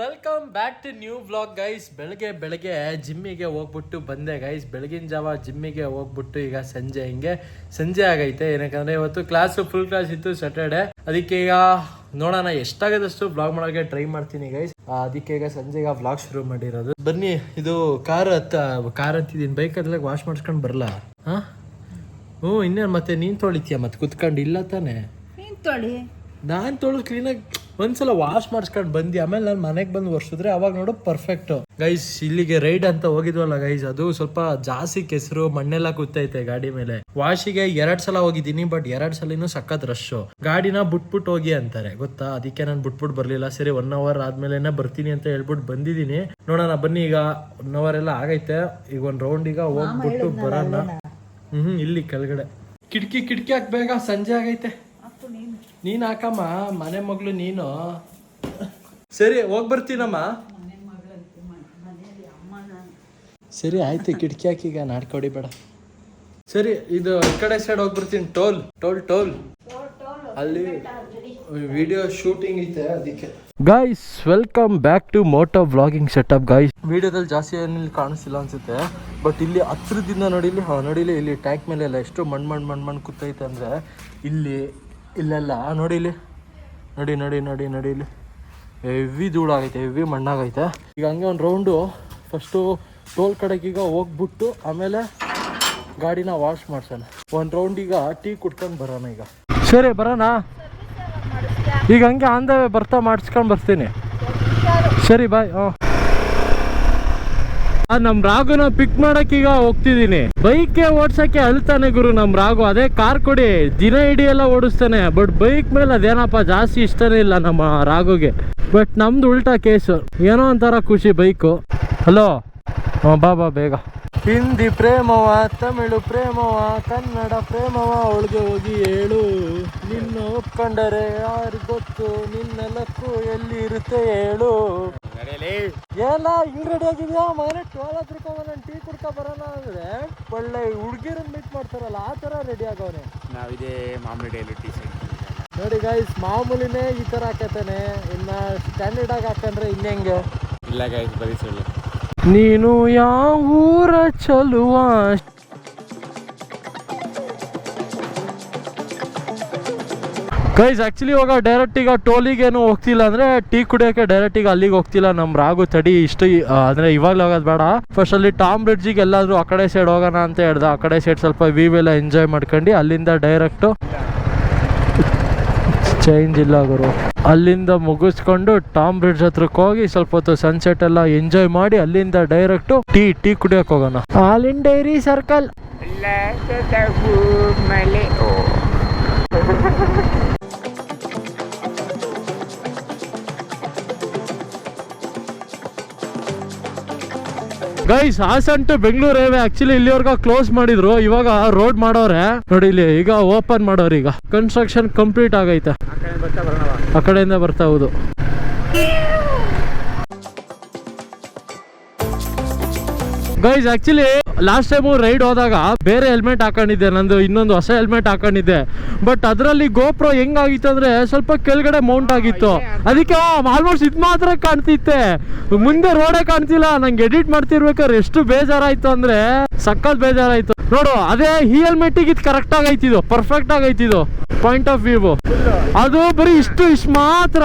Welcome back to new blog guys ಬೆಳಗ್ಗೆ ಬೆಳಗ್ಗೆ ಜಿಮ್ಮಿಗೆ ಹೋಗ್ಬಿಟ್ಟು ಬಂದೆ ಗೈಸ್ ಬೆಳಗಿನ ಜಾವ ಜಿಮ್ಮಿಗೆ ಹೋಗ್ಬಿಟ್ಟು ಈಗ ಸಂಜೆ ಹಿಂಗೆ. ಸಂಜೆ ಆಗೈತೆ. ಏನಕ್ಕಂದ್ರೆ ಇವತ್ತು ಕ್ಲಾಸ್ ಫುಲ್ ಕ್ಲಾಸ್ ಇತ್ತು ಸ್ಯಾಟರ್ಡೆ ಅದಕ್ಕೆ ಈಗ ನೋಡೋಣ ಎಷ್ಟಾಗದಷ್ಟು ಬ್ಲಾಗ್ ಮಾಡೋಕೆ ಟ್ರೈ ಮಾಡ್ತೀನಿ ಗೈಸ್ ಅದಕ್ಕೆ ಈಗ ಸಂಜೆ ಈಗ ವ್ಲಾಗ್ ಶುರು ಮಾಡಿರೋದು. ಬನ್ನಿ ಇದು ಕಾರ್ ಹತ್ತ ಕಾರ್ ಹತ್ತಿದ್ದೀನಿ ಬೈಕ್ ಅದ್ರಾಗ ವಾಶ್ ಮಾಡಿಸ್ಕೊಂಡು ಬರಲ್ಲ ಹಾ? ಹ್ಞೂ ಇನ್ನೇನು ಮತ್ತೆ? ನೀನು ತೊಳಿತೀಯ ಮತ್ತೆ ಕುತ್ಕೊಂಡು ಇಲ್ಲ ತಾನೆ? ನೀನ್ ತೊಳಿ. ನಾನು ತೊಳೆದು ಕ್ಲೀನಾಗಿ ಒಂದ್ಸಲ ವಾಶ್ ಮಾಡಿಸ್ಕೊಂಡು ಬಂದಿ ಆಮೇಲೆ ನಾನು ಮನೆಗೆ ಬಂದು ಒರ್ಸಿದ್ರೆ ಅವಾಗ ನೋಡು ಪರ್ಫೆಕ್ಟ್ ಗೈಸ್ ಇಲ್ಲಿಗೆ ರೈಡ್ ಅಂತ ಹೋಗಿದ್ವಲ್ಲ ಗೈಸ್ ಅದು ಸ್ವಲ್ಪ ಜಾಸ್ತಿ ಕೆಸರು ಮಣ್ಣೆಲ್ಲ ಕೂತೈತೆ ಗಾಡಿ ಮೇಲೆ. ವಾಶಿಗೆ ಎರಡ್ ಸಲ ಹೋಗಿದ್ದೀನಿ ಬಟ್ ಎರಡ್ ಸಲಿನೂ ಸಖತ್ ರಶ್ ಗಾಡಿನ ಬಿಟ್ಬಿಟ್ಟು ಹೋಗಿ ಅಂತಾರೆ. ಗೊತ್ತಾ? ಅದಕ್ಕೆ ನಾನು ಬಿಟ್ಬಿಟ್ಟು ಬರ್ಲಿಲ್ಲ. ಸರಿ ಒನ್ ಅವರ್ ಆದ್ಮೇಲೆ ಬರ್ತೀನಿ ಅಂತ ಹೇಳ್ಬಿಟ್ಟು ಬಂದಿದ್ದೀನಿ. ನೋಡೋಣ ಬನ್ನಿ ಈಗ ಒನ್ ಅವರ್ ಎಲ್ಲ ಆಗೈತೆ. ಈಗ ಒಂದ್ ರೌಂಡ್ ಈಗ ಹೋಗ್ಬಿಟ್ಟು ಬರೋಣ. ಹ್ಮ್ ಇಲ್ಲಿ ಕೆಳಗಡೆ. ಕಿಟಕಿ ಕಿಟಕಿ ಹಾಕ್ಬೇಗ ಸಂಜೆ ಆಗೈತೆ. ನೀನು ಹಾಕಮ್ಮ, ಮನೆ ಮಗಳು ನೀನು. ಸರಿ, ಹೋಗ್ ಬರ್ತೀನಮ್ಮ. ಸರಿ, ಆಯ್ತು, ಕಿಟಕಿ ಹಾಕಿ ಈಗ ನಾಡ್ಕೊಡಿ ಬೇಡ ಸರಿ, ಇದು ಈ ಕಡೆ ಸೈಡ್ ಹೋಗಿ ಬರ್ತೀನಿ. Toll toll toll. ಅಲ್ಲಿ ವಿಡಿಯೋ ಶೂಟಿಂಗ್ ಐತೆ ಅದಕ್ಕೆ. Guys welcome back to moto vlogging setup guys ವಿಡಿಯೋದಲ್ಲಿ ಜಾಸ್ತಿ ಏನಿಲ್ಲ ಕಾಣಿಸಿಲ್ಲ ಅನ್ಸುತ್ತೆ. ಬಟ್ ಇಲ್ಲಿ ಹತ್ರದಿಂದ ನೋಡಿಲಿ ನೋಡಿಲಿ ಇಲ್ಲಿ ಟ್ಯಾಂಕ್ ಮೇಲೆ ಎಲ್ಲ ಎಷ್ಟು ಮಣ್ಣು ಮಣ್ಣು ಮಣ್ಣು ಮಣ್ಣು ಕೂತೈತೆ ಅಂದರೆ ಇಲ್ಲಿ ಇಲ್ಲೆಲ್ಲ ನೋಡಿ ಇಲ್ಲಿ. ನಡಿ ನಡಿ, ನೋಡಿ ನೋಡಿ ಇಲ್ಲಿ. ಹೆವಿ ಧೂಳಾಗೈತೆ ಹೆವಿ ಮಣ್ಣಾಗೈತೆ. ಈಗ ಹಂಗೆ ಒಂದು ರೌಂಡು ಫಸ್ಟು ಟೋಲ್ ಕಡೆಗೆ ಈಗ ಹೋಗ್ಬಿಟ್ಟು ಆಮೇಲೆ ಗಾಡಿನ ವಾಶ್ ಮಾಡ್ಸೋಣ. ಒಂದು ರೌಂಡ್ ಈಗ ಟೀ ಕುಡ್ಕೊಂಡು ಬರೋಣ ಈಗ. ಸರಿ, ಬರೋಣ? ಈಗ ಹಂಗೆ ಆನ್ ಬರ್ತಾ ಮಾಡಿಸ್ಕೊಂಡು ಬರ್ತೀನಿ. ಸರಿ ಬಾಯ್ ನಮ್ ರಾಗುನ ಪಿಕ್ ಮಾಡಕ್ ಈಗ ಹೋಗ್ತಿದೀನಿ. ಬೈಕ್ ಓಡ್ಸಕ್ಕೆ ಅಳ್ತಾನೆ ಗುರು ನಮ್ ರಾಗು. ಅದೇ ಕಾರ್ ಕೊಡಿ. ದಿನ ಇಡೀ ಎಲ್ಲ ಓಡಿಸ್ತಾನೆ. ಬಟ್ ಬೈಕ್ ಮೇಲೆ ಅದೇನಪ್ಪ ಜಾಸ್ತಿ ಇಷ್ಟನೇ ಇಲ್ಲ ನಮ್ಮ ರಾಗುಗೆ. ಬಟ್ ನಮ್ದು ಉಲ್ಟಾ ಕೇಸು ಏನೋ ಒಂಥರ ಖುಷಿ ಬೈಕು ಹಲೋ ಬಾಬಾ ಬೇಗ. ಹಿಂದಿ ಪ್ರೇಮವ, ತಮಿಳು ಪ್ರೇಮವ, ಕನ್ನಡ ಪ್ರೇಮವ, ಒಳಗೆ ಹೋಗಿ ಹೇಳು. ನಿನ್ನ ಒಪ್ಕೊಂಡರೆ ಯಾರು ಗೊತ್ತು ನಿನ್ನ ಲಕ್ಕು ಎಲ್ಲಿ ಇರುತ್ತೆ ಹೇಳು. ಎಲ್ಲ ಹಿಂಗ್ ರೆಡಿ ಆಗಿದ್ಯಾ? ಮಗನೇ ಟೋಲ್ ಹತ್ರಕ್ಕೆ ನಾನು ಟೀ ಕುಡ್ಕೊ ಬರೋಣ ಅಂದ್ರೆ ಒಳ್ಳೆ ಹುಡುಗಿರನ್ನ ಮೀಟ್ ಮಾಡ್ತಾರಲ್ಲ ಆ ಥರ ರೆಡಿ ಆಗವನೆ. ನಾವಿದೇ ಮಾಮೂಲಿ ಡೈಲಿ ಟೀ ಶರ್ಟ್ ನೋಡಿ ಗೈಸ್ ಮಾಮೂಲಿನೇ ಈ ಥರ ಹಾಕತಾನೆ ಇನ್ನ ಸ್ಟ್ಯಾಂಡರ್ಡ್ ಆಗಿ ಹಾಕಂದ್ರೆ ಇನ್ನೆಂಗೆ ಇಲ್ಲ ಗೈಸ್ ಬರೀ ಸುಳ್ಳು. ನೀನು ಯಾವ ಊರ ಚಲುವ? ಗೈಸ್ ಆ್ಯಕ್ಚುಲಿ ಇವಾಗ ಡೈರೆಕ್ಟ್ ಈಗ ಟೋಲಿಗೇನು ಹೋಗ್ತಿಲ್ಲ ಅಂದರೆ ಟೀ ಕುಡಿಯೋಕ್ಕೆ ಡೈರೆಕ್ಟ್ ಈಗ ಅಲ್ಲಿಗೆ ಹೋಗ್ತಿಲ್ಲ ನಮ್ಮ ರಾಗು ತಡಿ ಇಷ್ಟು ಅಂದರೆ ಅಂದ್ರೆ ಇವಾಗಲೇ ಹೋಗೋದು ಬೇಡ. ಫಸ್ಟ್ ಅಲ್ಲಿ ಟಾಮ್ ಬ್ರಿಡ್ಜಿಗೆ ಎಲ್ಲಾದರೂ ಆ ಕಡೆ ಸೈಡ್ ಹೋಗೋಣ ಅಂತ ಹೇಳ್ದೆ. ಆ ಕಡೆ ಸೈಡ್ ಸ್ವಲ್ಪ ವೀವ್ ಎಲ್ಲ ಎಂಜಾಯ್ ಮಾಡ್ಕೊಂಡು ಅಲ್ಲಿಂದ ಡೈರೆಕ್ಟು ಚೇಂಜ್ ಇಲ್ಲ ಗುರು. ಅಲ್ಲಿಂದ ಮುಗಿಸ್ಕೊಂಡು ಟಾಮ್ ಬ್ರಿಡ್ಜ್ ಹತ್ರಕ್ಕೆ ಹೋಗಿ ಸ್ವಲ್ಪ ಹೊತ್ತು ಸನ್ಸೆಟ್ ಎಲ್ಲ ಎಂಜಾಯ್ ಮಾಡಿ ಅಲ್ಲಿಂದ ಡೈರೆಕ್ಟ್ ಟೀ ಟೀ ಕುಡಿಯೋಕೆ ಹೋಗೋಣ. All in dairy circle guys Hassan to Bengaluru highway actually ಇಲ್ಲಿವರೆಗೂ ಕ್ಲೋಸ್ ಮಾಡಿದ್ರು. ಇವಾಗ ರೋಡ್ ಮಾಡೋರೆ. ನೋಡಿ ಇಲ್ಲಿ ಈಗ ಓಪನ್ ಮಾಡೋರು ಈಗ. ಕನ್ಸ್ಟ್ರಕ್ಷನ್ ಕಂಪ್ಲೀಟ್ ಆಗೈತೆ. ಆ ಕಡೆಯಿಂದ ಬರ್ತಾ ಹೌದು. Guys actually last time ride ಹೋದಾಗ ಬೇರೆ ಹೆಲ್ಮೆಟ್ ಹಾಕೊಂಡಿದ್ದೆ, ನಂದು ಇನ್ನೊಂದು ಹೊಸ ಹೆಲ್ಮೆಟ್ ಹಾಕೊಂಡಿದ್ದೆ. ಬಟ್ ಅದರಲ್ಲಿ ಗೋಪ್ರೋ ಹೆಂಗಾಗಿತ್ತು ಅಂದ್ರೆ ಸ್ವಲ್ಪ ಕೆಳಗಡೆ ಮೌಂಟ್ ಆಗಿತ್ತು. ಅದಕ್ಕೆ ಆಲ್ಮೋಸ್ಟ್ ಇದು ಮಾತ್ರ ಕಾಣ್ತಿತ್ತೆ. ಮುಂದೆ ರೋಡೇ ಕಾಣ್ತಿಲ್ಲ. ನಂಗೆ ಎಡಿಟ್ ಮಾಡ್ತಿರ್ಬೇಕಾದ್ರೆ ಎಷ್ಟು ಬೇಜಾರಾಯ್ತು ಅಂದ್ರೆ ಸಕ್ಕತ್ ಬೇಜಾರಾಯ್ತು. ನೋಡು, ಅದೇ ಈ ಹೆಲ್ಮೆಟ್ಟಿಗೆ ಇದು ಕರೆಕ್ಟಾಗಿ ಆಗೈತಿದು ಪರ್ಫೆಕ್ಟ್ ಆಗೈತಿದು ಪಾಯಿಂಟ್ ಆಫ್ ವ್ಯೂ ಅದು ಬರೀ ಇಷ್ಟು ಇಷ್ಟು ಮಾತ್ರ.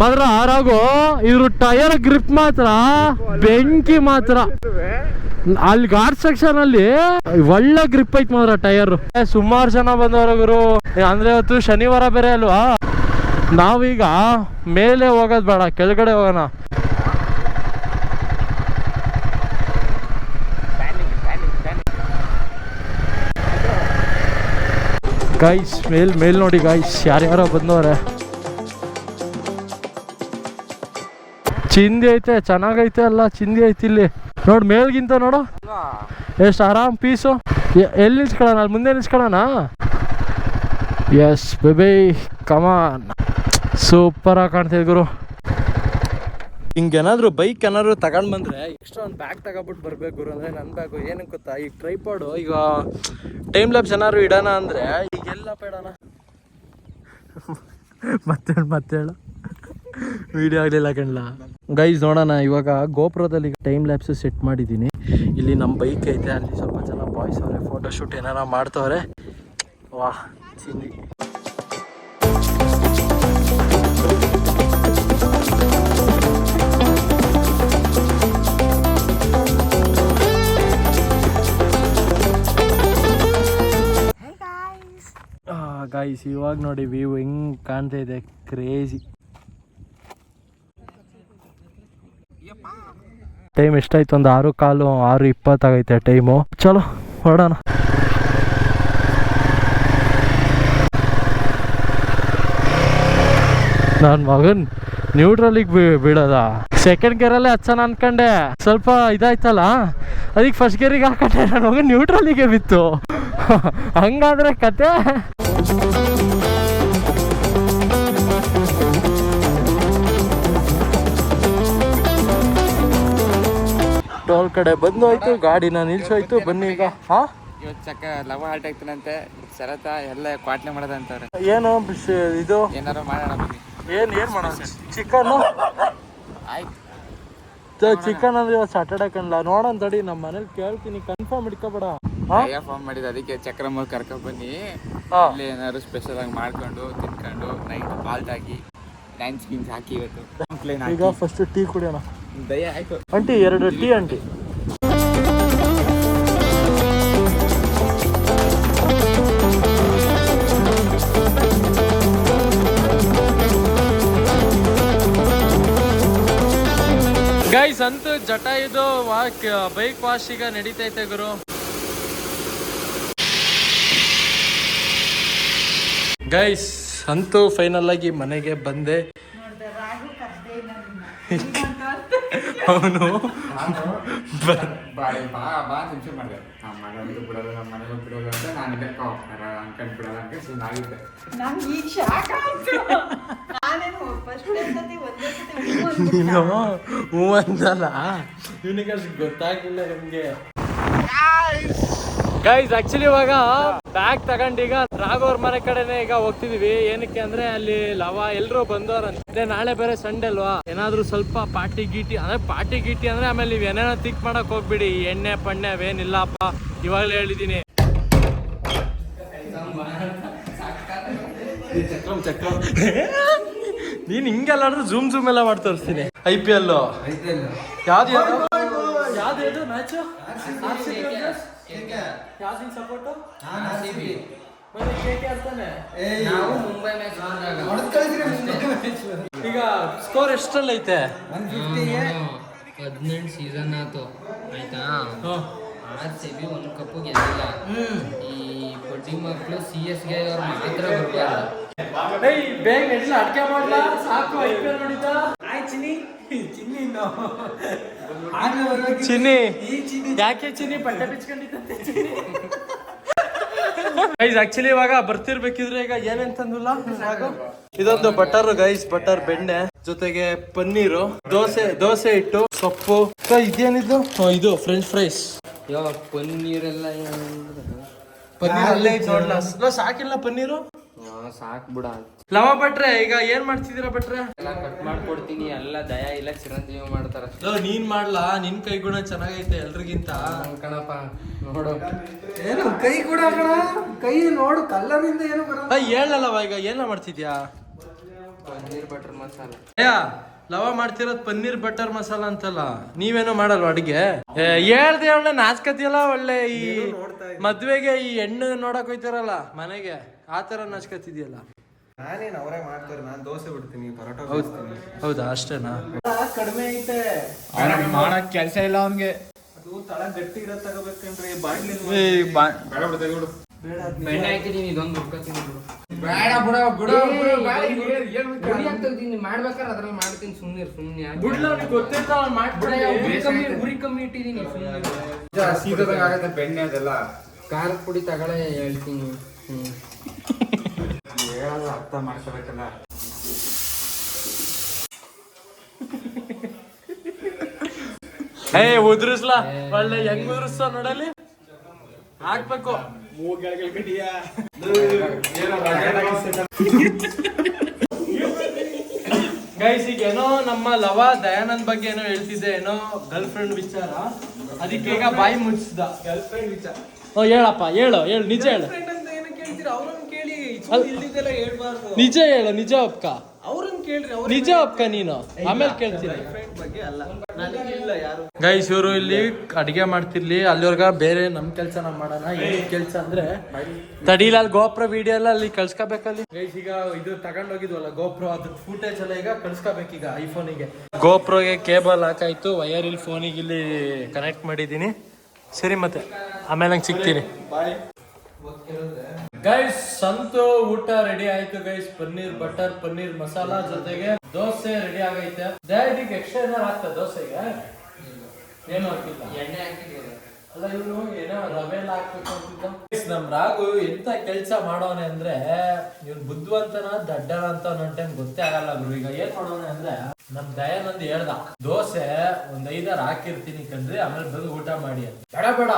ಮಾತ್ರ ಆರಾಗು ಇದ್ರ ಟೈರ್ ಗ್ರಿಪ್ ಮಾತ್ರ, ಬೆಂಕಿ ಮಾತ್ರ. ಅಲ್ಲಿ ಗಾರ್ಡ್ ಸೆಕ್ಷನ್ ಅಲ್ಲಿ ಒಳ್ಳೆ ಗ್ರಿಪ್ ಐತ್ ಮಾತ್ರ ಟೈರ್ ಸುಮಾರು ಜನ ಬಂದವರು ಅಂದ್ರೆ ಇವತ್ತು ಶನಿವಾರ ಬೇರೆ ಅಲ್ವಾ? ನಾವೀಗ ಮೇಲೆ ಹೋಗೋದ್ ಬೇಡ, ಕೆಳಗಡೆ ಹೋಗೋಣ. ಗೈಸ್ ಮೇಲ್ ಮೇಲ್ ನೋಡಿ ಗೈಸ್ ಯಾರ್ಯಾರೋ ಬಂದವ್ರೆ. ಚಿಂದಿ ಐತೆ ಚೆನ್ನಾಗೈತೆ ಅಲ್ಲ ಚಿಂದಿ ಐತಿ ಇಲ್ಲಿ. ನೋಡು ಮೇಲ್ಗಿಂತ ನೋಡು. ಎಷ್ಟು ಆರಾಮ್ ಪೀಸು ಎಲ್ಲಿ ನಿಲ್ಸ್ಕೊಳ್ಳೋಣ ಅಲ್ಲಿ ಮುಂದೆ ನಿಲ್ಸ್ಕೊಳ್ಳೋಣ yes baby come on super ಆಗಿ ಕಾಣ್ತಿದೆ ಗುರು. ಹಿಂಗೇನಾದ್ರು ಬೈಕ್ ಏನಾದ್ರು ತಗೊಂಡ್ ಬಂದ್ರೆ ಎಕ್ಸ್ಟ್ರಾ ಒಂದು ಬ್ಯಾಗ್ ತಗೊಬಿಟ್ಟು ಬರ್ಬೇಕು ಗುರು ಅಂದ್ರೆ ನನ್ನ ಬ್ಯಾಗು ಏನಕ್ಕೆ ಗೊತ್ತಾ? ಈಗ ಟ್ರೈಪಾಡು ಈಗ ಟೈಮ್ ಲ್ಯಾಬ್ಸ್ ಏನಾದ್ರು ಇಡೋಣ ಅಂದ್ರೆ ಈಗ ಎಲ್ಲಪ್ಪ ಮತ್ತೆ ಮತ್ತೇಳು ಮತ್ತೇಳು? ವಿಡಿಯೋ ಆಗಲಿಲ್ಲ ಕಣ್ಲ? ಗೈಸ್ ನೋಡೋಣ ಇವಾಗ ಗೋಪುರದಲ್ಲಿ ಟೈಮ್ ಲ್ಯಾಪ್ಸ್ ಸೆಟ್ ಮಾಡಿದ್ದೀನಿ. ಇಲ್ಲಿ ನಮ್ಮ ಬೈಕ್ ಐತೆ ಅಲ್ಲಿ ಸ್ವಲ್ಪ ಜನ ಬಾಯ್ಸ್ ಅವರೇ ಫೋಟೋ ಶೂಟ್ ಏನಾರ ಮಾಡ್ತವ್ರೆ. ವಾಹ್ ಚಿನ್ನಿ. ಗಾಯ್ಸ್ ಇವಾಗ ನೋಡಿ ವ್ಯೂ ಹೆಂಗ್ ಕಾಣ್ತಾ ಇದೆ. ಕ್ರೇಜಿ ಟೈಮ್ ಎಷ್ಟಾಯ್ತು? ಒಂದು ಆರು ಕಾಲು, ಆರು ಇಪ್ಪತ್ತಾಗೈತೆ ಟೈಮು ಚಲೋ ಹೊರಡೋಣ ನನ್ನ ಮಗನ್ ನ್ಯೂಟ್ರಲಿಗೆ ಬಿಡದ ಸೆಕೆಂಡ್ ಗೇರಲ್ಲೇ ಹಚ್ಚೋಣ ಅನ್ಕಂಡೆ. ಸ್ವಲ್ಪ ಇದಾಯ್ತಲ್ಲ? ಅದಕ್ಕೆ ಫಸ್ಟ್ ಗೇರಿಗೆ ಹಾಕೊಂಡೆ. ನನ್ನ ಮಗನ್ ನ್ಯೂಟ್ರಲಿಗೆ ಬಿತ್ತು. ಹಂಗಾದ್ರೆ ಕತೆ. ಟೋಲ್ ಕಡೆ ಬಂದು ಹೋಯ್ತು ಗಾಡಿನ ನಿಲ್ಸೋಯ್ತು ಬನ್ನಿ ಈಗ. ಹಾ? ಇವತ್ತು ಚಕ್ಕ ಲವ ಹಾರ್ಟ್ ಆಗ್ತಾನಂತೆ. ಸರತ ಎಲ್ಲ ಕ್ವಾಟ್ಲೆ ಮಾಡೋದಂತಾರೆ ಏನು ಬಿಸ್- ಇದು? ಏನಾರು ಮಾಡೋಣ ಬನ್ನಿ. ಏನ್ ಏನ್ ಮಾಡೋಣ? ಚಿಕನ್ ಆಯ್ತು. ಚಿಕನ್ ಅಂದ್ರೆ ಇವತ್ತು ಸಾಟರ್ಡೆ ಕಣ್ಲ. ನೋಡೋಣ ತಡಿ ನಮ್ಮ ಮನೇಲಿ ಕೇಳ್ತೀನಿ. ಕನ್ಫರ್ಮ್ ಇಟ್ಕೋಬೇಡ. ಫಾರ್ಮ್ ಮಾಡಿದ ಅದಕ್ಕೆ ಚಕ್ರ ಚಕ್ರಮ್ಮ ಕರ್ಕೊಂಡ್ ಬನ್ನಿ. ಇಲ್ಲಿ ಏನಾದ್ರು ಸ್ಪೆಷಲ್ ಆಗಿ ಮಾಡ್ಕೊಂಡು ತಿನ್ಕೊಂಡು ನೈಟ್ ಬಾಲ್ಟ್ ಹಾಕಿ ಡ್ಯಾನ್ಸ್ ಗೀನ್ಸ್ ಹಾಕಿ ಇವತ್ತು. ಈಗ ಫಸ್ಟ್ ಟೀ ಕುಡಿಯೋಣ. ಅಂಟಿ ಎರಡು ಟೀ ಅಂಟಿ ಗೈಸ್ ಅಂತೂ ಜಟ ಇದು ವಾಕ್ ಬೈಕ್ ವಾಶ್ ಈಗ ನಡೀತೈತೆ ಗುರು. ಗೈಸ್ ಅಂತೂ ಫೈನಲ್ ಆಗಿ ಮನೆಗೆ ಬಂದೆ. ಅವನು ಬಾಳೆ ಬಾ ಬಾ ನಿಮಿಷ ಮಾಡಿದೆ. ನಮ್ಮ ಮನೆಯಲ್ಲೂ ಬಿಡೋದು ನಮ್ಮ ಮನೆಯಲ್ಲೂ ಬಿಡೋದು ಅಂತ ನಾನು ಇದಕ್ಕೆ ಅನ್ಕೊಂಡು ಬಿಡೋದು ಅಂತ ಸುಮ್ಮನಾಗಿದ್ದೆ ನಂಗೆ ಈಗ ಶಾಕ್ ಆಯ್ತು ನಾನೇನು ಫಸ್ಟ್ ಸತಿ ಒಂದೇ ಸತಿ ಹ್ಞೂ ಅಂದಲ್ಲ ಇವನಿಗೆ ಅಷ್ಟು ಗೊತ್ತಾಗಿಲ್ಲ ನಮಗೆ. ಗೈಸ್ ಆಕ್ಚುಲಿ ಇವಾಗ ಬ್ಯಾಗ್ ತಗೊಂಡು ಈಗ ರಾಘವ್ರ ಮನೆ ಕಡೆನೆ ಈಗ ಹೋಗ್ತಿದೀವಿ. ಏನಕ್ಕೆ ಅಂದ್ರೆ ಅಲ್ಲಿ ಲವ ಎಲ್ರು ಬಂದವ್ರಂತೆ. ನಾಳೆ ಬೇರೆ ಸಂಡೆ ಅಲ್ವಾ? ಏನಾದ್ರೂ ಸ್ವಲ್ಪ ಪಾರ್ಟಿ ಗೀಟಿ ಅಂದ್ರೆ ಪಾರ್ಟಿ ಗೀಟಿ ಅಂದ್ರೆ ಆಮೇಲೆ ನೀವ್ ಏನೇನೋ ತಿಕ್ ಮಾಡಕ್ ಹೋಗ್ಬಿಡಿ. ಎಣ್ಣೆ ಪಣ್ಣೆ ಅವೇನಿಲ್ಲಪ್ಪ. ಇವಾಗಲೇ ಹೇಳಿದೀನಿ. ನೀನ್ ಹಿಂಗೆಲ್ಲಾದ್ರೂ ಜೂಮ್ ಜೂಮ್ ಎಲ್ಲ ಮಾಡಿ ತೋರಿಸ್ತೀನಿ. ಐ ಪಿ ಎಲ್ ಯಾವ್ದು ಯಾವ್ದು? ಮ್ಯಾಚ್ ಯಾವ್ದು ಸಪೋರ್ಟು ಈಗ ಸ್ಕೋರ್ ಎಷ್ಟರಲ್ಲೈತೆ? ಹದಿನೆಂಟು ಸೀಸನ್ ಆಯ್ತು. ಆಯ್ತಾ? ಆರ್ ಸಿ ಬಿ ಒಂದು ಕಪ್ಪು ಗೆದ್ದಿಲ್ಲ. ಈ ಬಡ್ಡಿ ಮಕ್ಕಳು ಸಿ ಎಸ್ಗೆ ಅವ್ರು ಮಾತ್ರ ಬರ್ಬಾರ್ದು ಏಯ್ ಬೇಗ ನಡಿಲ್ಲ ಅಡ್ಕೆ ಮಾಡ್ಲ? ಸಾಕು ಐ ಪಿ ಎಲ್ ನೋಡಿದ್ದ? ಚಿನ್ನಿ. ಯಾಕೆ ಚಿನ್ನಿ? ಬಟ್ಟೆ ಬಿಚ್ಕೊಂಡಿದ್ದಂತೆ ಗೈಸ್ ಆಕ್ಚುಲಿ ಇವಾಗ ಬರ್ತಿರ್ಬೇಕಿದ್ರೆ ಈಗ ಏನೇನ್ ತಂದಿಲ್ಲ? ಇದೊಂದು ಬಟರ್ ಗೈಸ್ ಬಟರ್ ಬೆಣ್ಣೆ. ಜೊತೆಗೆ ಪನ್ನೀರು ದೋಸೆ ದೋಸೆ ಹಿಟ್ಟು ಸೊಪ್ಪು. ಇದೇನಿದು? ಇದು ಫ್ರೆಂಚ್ ಫ್ರೈಸ್ ಪನ್ನೀರ್ ಪನ್ನೀರೆಲ್ಲ ಪನ್ನೀರ್ ಅಲ್ಲೇ ಸಾಕಿಲ್ಲ ಪನ್ನೀರು? ಸಾಕ್ ಬಿಡ. ಲವ ಭಟ್ರೆ ಈಗ ಏನ್ ಮಾಡ್ತಿದೀರಾ ಬಟ್ರೆ ಎಲ್ಲ ಕಟ್ ಮಾಡ್ಕೊಡ್ತೀನಿ ಎಲ್ಲ ದಯಾ ಇಲ್ಲ ಚಿರಂಜೀವಿ ಮಾಡ್ತಾರ. ನೀನ್ ಮಾಡ್ಲಾ? ನಿನ್ ಕೈ ಗುಣ ಚೆನ್ನಾಗೈತೆ ಎಲ್ರಿಗಿಂತ. ಕಣಪ್ಪ ನೋಡು. ಏನು ಕೈ ಕೂಡ ಕಣ? ಕೈ ನೋಡು ಕಲ್ಲರಿಂದ ಏನು ಬರಲ್ಲ ಅಯ್ಯ ಹೇಳಲ್ಲವ ಈಗ ಏನ ಮಾಡ್ತಿದ್ಯಾ? ಪನ್ನೀರ್ ಬಟರ್ ಮಸಾಲ. ಅಯ್ಯ ಲವ ಮಾಡ್ತಿರೋದ್ ಪನ್ನೀರ್ ಬಟರ್ ಮಸಾಲ ಅಂತಲ್ಲ ನೀವೇನೋ ಮಾಡಲ್ವ ಅಡಿಗೆ? ಏ, ಹೇಳ್ದೆ ಒಳ್ಳೆ ನಾಚ್ಕತಿಯಲ್ಲ ಒಳ್ಳೆ ಈ ಮದ್ವೆಗೆ ಈ ಹೆಣ್ಣು ನೋಡಕ್ ಹೋಯ್ತಾರಲ್ಲ ಮನೆಗೆ. ಆ ತರ ನಾಚ್ಕತಿದ್ಯಲ್ಲ ನಾನೇನು ಅವರೇ ಮಾಡ್ತಾರೆ ನಾನು ದೋಸೆ ಬಿಡ್ತೀನಿ ಪರೋಟ ಬಿಡ್ತೀನಿ ಹೌದಾ? ಅಷ್ಟೇನಾ? ಕಡಿಮೆ ಐತೆ. ಮಾಡಕ್ ಕೆಲಸ ಇಲ್ಲ ಅವನ್ಗೆ. ಅದು ತಳ ಗಟ್ಟಿ ಇರೋ ತಗೋಬೇಕಂದ್ರೆ ಬಾಟ್ಲಿ ಬೆಣ್ಣೆ ಹಾಕಿದೀನಿ ಇದೊಂದು ಹುಡ್ಕತೀನಿ ಬಿಡು ಬೇಡ ಬಿಡ ಬಿಡ ಅಂತ ಇದ್ದೀನಿ ಮಾಡ್ಬೇಕಾದ್ರೆ ಅದ್ರಲ್ಲಿ ಮಾಡ್ತೀನಿ ಸುಮ್ನೆ ಯಾಕೆ? ಬಿಡ್ಲ ಗೊತ್ತಿರ್ತಾವ ಬಿಡ, ಉರಿ ಕಮ್ಮಿ ಉರಿ ಕಮ್ಮಿ ಇಟ್ಟಿದ್ದೀನಿ ಸುಮ್ನೆ ಆಗತ್ತೆ ಬೆಣ್ಣೆ ಅದೆಲ್ಲ. ಖಾರದ ಪುಡಿ ತಗೊಳ್ಳೆ ಹೇಳ್ತೀನಿ. ಹ್ಮ್. ಹೇಳಲ್ಲ ಅರ್ಥ ಮಾಡ್ಕೋಬೇಕಲ್ಲ. ಏ ಉದ್ರಿಸ್ಲಾ. ಒಳ್ಳೆ ಹೆಂಗ್ ಉದ್ರಿಸ್ತಾವ ನೋಡಲಿ ಹಾಕ್ಬೇಕು. ಗೈಸ್ ಈಗ ಏನೋ ನಮ್ಮ ಲವ ದಯಾನಂದ್ ಬಗ್ಗೆ ಏನೋ ಹೇಳ್ತಿದ್ದೆ ಏನೋ ಗರ್ಲ್ ಫ್ರೆಂಡ್ ವಿಚಾರ. ಅದಕ್ಕೆ ಈಗ ಬಾಯಿ ಮುಚ್ಚಿದ ಗರ್ಲ್ ಫ್ರೆಂಡ್ ವಿಚಾರ. ಓ ಹೇಳಪ್ಪ ಹೇಳು ಹೇಳು ನಿಜ ಹೇಳು. ನಿಜ ಹೇಳು ನಿಜ ಅಪ್ಕ ಅವ್ರನ್ನ ಕೇಳ್ರಿ ಅವ್ರ ನಿಜ ಅಪ್ಕ ನೀನು. ಆಮೇಲೆ ಕೇಳ್ತೀನಿ. ಬಗ್ಗೆ ಅಲ್ಲ. ನನಗಿಲ್ಲ ಯಾರು. ಗೈಸ್ ಇವರು ಇಲ್ಲಿ ಅಡಿಗೆ ಮಾಡ್ತಿರ್ಲಿ ಅಲ್ಲಿವರ್ಗ ಬೇರೆ ನಮ್ ಕೆಲ್ಸ ನಾವ್ ಮಾಡೋಣ ಏನ್ ಕೆಲ್ಸ ಅಂದ್ರೆ ತಡೀಲ ಅಲ್ಲಿ ಗೋಪ್ರ ವಿಡಿಯೋ ಎಲ್ಲ ಅಲ್ಲಿ ಕಳ್ಸ್ಕೋಬೇಕಲ್ಲಿ? ಗೈಸ್ ಈಗ ಇದು ತಗೊಂಡೋಗಿದ್ವಲ್ಲ ಗೋಪ್ರೋ ಅದ್ರ ಫೂಟೇಜ್ ಎಲ್ಲ ಈಗ ಕಳ್ಸ್ಕೋಬೇಕೀಗ ಐಫೋನಿಗೆ ಗೋಪ್ರೋಗೆ ಕೇಬಲ್ ಹಾಕಾಯ್ತು ವೈರ್ ಇಲ್ಲಿ ಫೋನಿಗೆ ಇಲ್ಲಿ ಕನೆಕ್ಟ್ ಮಾಡಿದೀನಿ ಸರಿ ಮತ್ತೆ ಆಮೇಲೆ ನಂಗೆ ಸಿಗ್ತೀನಿ. ಬಾಯ್ ಗೈಸ್ ಸಂತು ಊಟ ರೆಡಿ ಆಯ್ತು ಗೈಸ್ ಪನ್ನೀರ್ ಬಟರ್ ಪನ್ನೀರ್ ಮಸಾಲಾ ಜೊತೆಗೆ ದೋಸೆ ರೆಡಿ ಆಗೈತೆ. ದಯವಿಗೆ ಎಕ್ಸ್ಟ್ರಾ ಏನಾರು ಆಗ್ತದೆ ದೋಸೆಗೆ? ಏನು ಹಾಕಿಲ್ಲ. ಎಣ್ಣೆ ಹಾಕಿದ್ದೀವಿ ಅಲ್ಲ ಇವನು ಏನೋ ರವೆ ಎಲ್ಲ ಹಾಕ್ಬೇಕು ಅಂತಿದ್ದ. ನಮ್ ರಾಘು ಎಂತ ಕೆಲ್ಸ ಮಾಡೋನೆ ಅಂದ್ರೆ ಇವ್ನು ಬುದ್ಧಿವಂತನ ದಡ್ಡನ ಅಂತ ನನ್ ಟೈಮ್ ಗೊತ್ತೇ ಆಗಲ್ಲ ಗುರು. ಈಗ ಏನ್ ಮಾಡೋನೆ ಅಂದ್ರೆ ನಮ್ ದಯಾನಂದ್ ಹೇಳ್ದ ದೋಸೆ ಒಂದ್ ಐದಾರು ಹಾಕಿರ್ತೀನಿ ಕಂಡ್ರಿ ಆಮೇಲೆ ಬಂದು ಊಟ ಮಾಡಿ ಅಂತ. ಬೇಡ ಬೇಡ.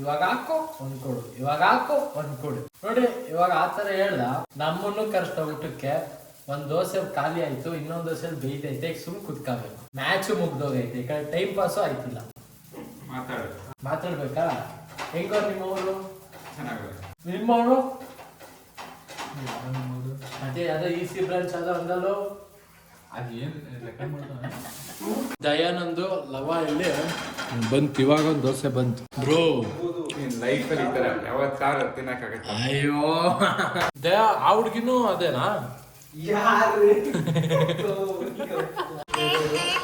ಇವಾಗ ಹಾಕೋ ಒಂದ್ ಕೊಡು. ಇವಾಗ ಹಾಕೋ ಒಂದ್ ಕೊಡು. ನೋಡಿ ಇವಾಗ ಆತರ ಹೇಳ್ದ ನಮ್ಮನ್ನು ಕಷ್ಟ ಊಟಕ್ಕೆ ಒಂದ್ ದೋಸೆ ಖಾಲಿ ಆಯ್ತು ಇನ್ನೊಂದ್ ದೋಸೆ ಬೇಯ್ತೈತೆ ಸುಮ್ ಕುತ್ಕೋಬೇಕು. ಮ್ಯಾಚ್ ಮುಗ್ದೋಗೈತೆ ಈ ಕಡೆ ಟೈಮ್ ಪಾಸು ಆಯ್ತಿಲ್ಲ. ಮಾತಾಡು ಮಾತಾಡ್ಬೇಕಾ? ಹೆಂಗೋ ನಿಮ್ಮವರು? ನಿಮ್ಮವರು? ಅದೇ ಅದೇ ಇ ಸಿ ಬ್ರಾಂಚ್ ಅದ ಒಂದಲ್ಲೋ. ದಯಾನಂದು ಲವ ಇಲ್ಲಿ. ಬಂತು ಇವಾಗ ಒಂದು ದೋಸೆ ಬಂತು. ಬ್ರೋ. ನೀನ್ ಲೈಫಲ್ಲಿ ಈ ಥರ ಯಾವತ್ತಾರು ತಿನ್ನಕ್ಕಾಗತ್ತ? ಅಯ್ಯೋ. ದಯಾ ಆ ಹುಡ್ಗಿನೂ ಅದೇನಾ? ಯಾರು?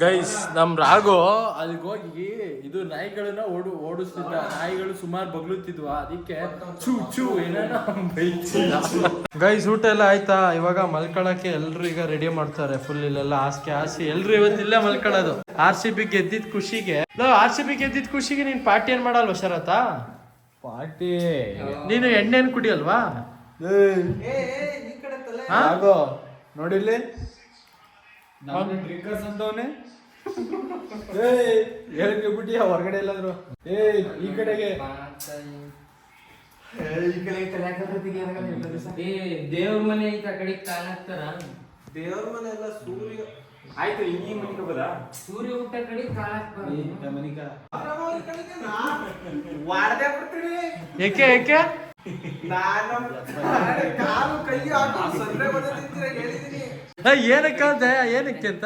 ಗೈಸ್ ನಮ್ ರಾಘು ಅಲ್ಲಿಗೆ ಹೋಗಿ ಇದು ನಾಯಿಗಳನ್ನ ಓಡು ಓಡಿಸ್ತಿದ್ದ ನಾಯಿಗಳು ಸುಮಾರು ಬಗ್ಲುತ್ತಿದ್ವ. ಅದಕ್ಕೆ ಚೂ ಚೂ ಏನೇನೋ ಗೈಸ್ ಊಟ ಎಲ್ಲ ಆಯ್ತಾ? ಇವಾಗ ಮಲ್ಕೊಳಕ್ಕೆ ಎಲ್ರು ಈಗ ರೆಡಿ ಮಾಡ್ತಾರೆ. ಫುಲ್ ಇಲ್ಲೆಲ್ಲ ಹಾಸಿಗೆ ಹಾಸಿ ಎಲ್ರು ಇವತ್ತಿಲ್ಲೇ ಮಲ್ಕೊಳ್ಳೋದು. ಆರ್ ಸಿ ಬಿ ಗೆದ್ದಿದ್ ಖುಷಿಗೆ. ಆರ್ ಸಿ ಬಿ ಗೆದ್ದಿದ್ ಖುಷಿಗೆ ನೀನ್ ಪಾರ್ಟಿ ಏನ್ ಮಾಡಲ್ವಾ ಶರತ ಪಾರ್ಟಿ. ನೀನು ಎಣ್ಣೆನ್ ಕುಡಿಯಲ್ವಾ? ಏ ಏ, ಈ ಕಡೆ ತಲೆ ಹಾ? ಆಗೋ ನೋಡಿಲ್ಲಿ? ನಾನು ಡ್ರಿಂಕರ್ಸ್ ಅಂತವನೆ. ಏಯ್ ಹೇಳಿಕೆ ಬಿಟ್ಟಿ ಹೊರಗಡೆ ಎಲ್ಲಾದ್ರು. ಏಯ್ ಈ ಕಡೆಗೆ. ಏ ದೇವ್ರ ಮನೆ ಐತೆ ಆ ಕಡೆ ಕಾಲ್ ಹಾಕ್ತಾರ? ದೇವ್ರ ಮನೆ ಎಲ್ಲ ಸೂರ್ಯ. ಆಯ್ತು ಈ ಮನೆಗೆ ಬರ ಸೂರ್ಯ ಊಟ ಕಡೆ ಕಡೆಗೆ ವಾಡ್ದೆ ಬಿಡ್ತೀನಿ ಏಕೆ ಏಕೆ? ನಾನು ಕಾಲು ಕೈ ಹಾಕಿ ಸಂದ್ರೆ ಬಂದೆ ತಿಂತೀರ ಹೇಳಿದೀನಿ. ಏ, ಏನಕ್ಕೆ ದಯ ಏನಕ್ಕೆ ಅಂತ?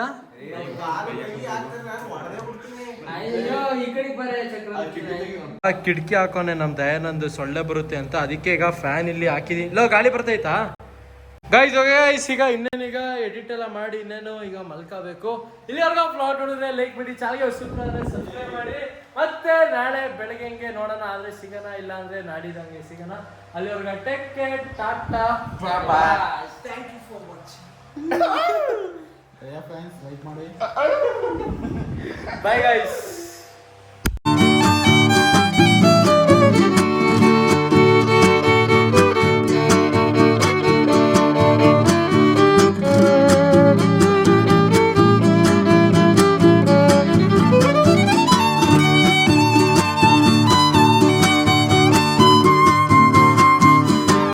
ಕಿಟಕಿ ಹಾಕೋನೆ ನಮ್ ದಯಾನಂದ್ ಸೊಳ್ಳೆ ಬರುತ್ತೆ ಅಂತ. ಅದಕ್ಕೆ ಈಗ ಫ್ಯಾನ್ ಇಲ್ಲಿ ಹಾಕಿದೀನಿ ಲೋ ಗಾಳಿ ಬರ್ತೈತಾ ಗೈಸ್ ಗೈಸ್ ಈಗ ಇನ್ನೇನೀಗ ಎಡಿಟ್ ಎಲ್ಲ ಮಾಡಿ ಇನ್ನೇನು ಈಗ ಮಲ್ಕೋಬೇಕು. ಇಲ್ಲಿವರೆಗೂ ಫ್ಲಾಟ್ ನೋಡಿದ್ರೆ ಲೈಕ್ ಮಾಡಿ ಚಾನಲ್ಗೆ ಸಬ್ಸ್ಕ್ರೈಬ್ ಮಾಡಿ. ಮತ್ತೆ ನಾಳೆ ಬೆಳಗ್ಗೆ ಹಂಗೆ ನೋಡೋಣ ಆದ್ರೆ ಸಿಗೋಣ ಇಲ್ಲ ಅಂದ್ರೆ ನಾಡಿದಂಗೆ ಸಿಗೋಣ. ಅಲ್ಲಿವರೆಗೂ take care tata. Thank you for watching fans like ಮಾಡಿ ಬಾಯ್ ಗೈಸ್